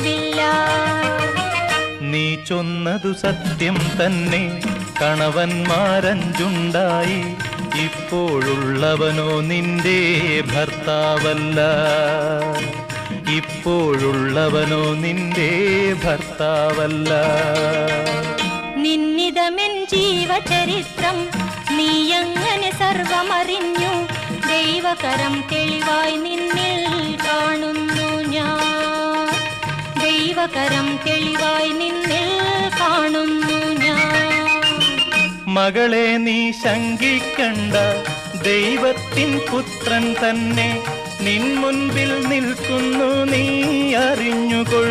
ഭർത്താവില്ല നീ ചൊന്നതു സത്യം തന്നെ കണവന്മാരഞ്ചുണ്ടായി. ഇപ്പോഴുള്ളവനോ നിന്റെ ഭർത്താവല്ല. ഇപ്പോഴുള്ളവനോ നിന്റെ ഭർത്താവല്ല. നിന്നിതമെൻ ജീവചരിത്രം നീയങ്ങനെ സർവമറിഞ്ഞു ദൈവകരം തെളിവായി നിന്നിൽ ദൈവകരം തെളിവായി നിന്നിൽ കാണുന്നു ഞാൻ. മകളെ നീ ശങ്കിക്കണ്ട ദൈവത്തിൻ പുത്രൻ തന്നെ. നിൻ മുൻപിൽ നിൽക്കുന്നു നീ അറിഞ്ഞുകൊൾ